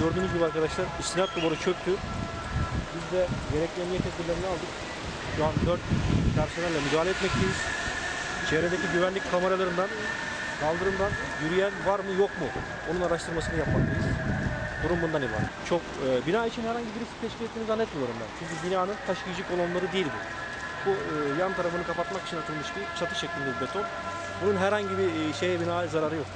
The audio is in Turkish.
Gördüğünüz gibi arkadaşlar istinat duvarı çöktü. Biz de gerekli emniyet tedbirlerini aldık. Şu an 4 personelle müdahale etmekteyiz. Çevredeki güvenlik kameralarından, kaldırımdan yürüyen var mı yok mu? Onun araştırmasını yapmaktayız. Durum bundan ibaret. Çok e, bina için herhangi bir risk teşkil ettiğini zannetmiyorum ben. Çünkü binanın taşıyıcı kolonları değil bu. Bu e, yan tarafını kapatmak için atılmış bir çatı şeklinde bir beton. Bunun herhangi bir e, şeye bina zararı yok.